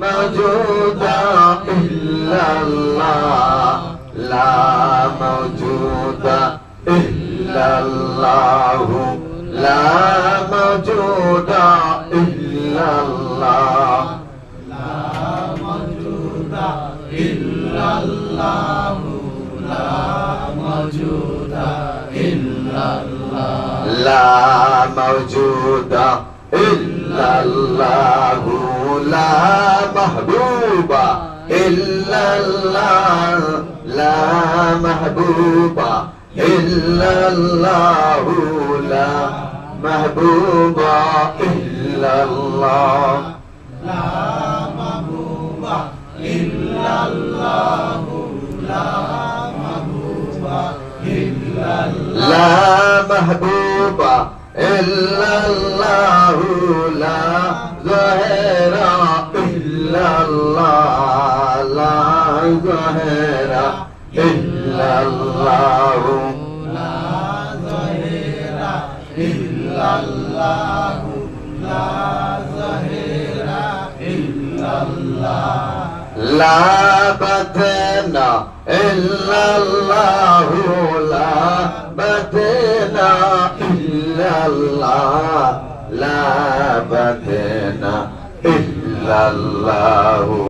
موجود إلا الله لا موجود إلا الله لا موجود إلا الله لا موجود إلا الله لا موجود إلا الله لا موجود إلا الله لا محبوبة إلا الله لا محبوبة إلا الله لا محبوبة إلا الله. لا محبوبة إلا الله لا محبوبة إلا الله. لا محبوبة إلا الله لا আর গহেরা ইল্লাল্লাহু লা যাহিরা ইল্লাল্লাহু লা যাহিরা ইল্লাল্লাহ লা বাতেনা ইল্লাল্লাহু লা বাতেনা ইল্লাল্লাহ লা বাতেনা ইল্লাল্লাহু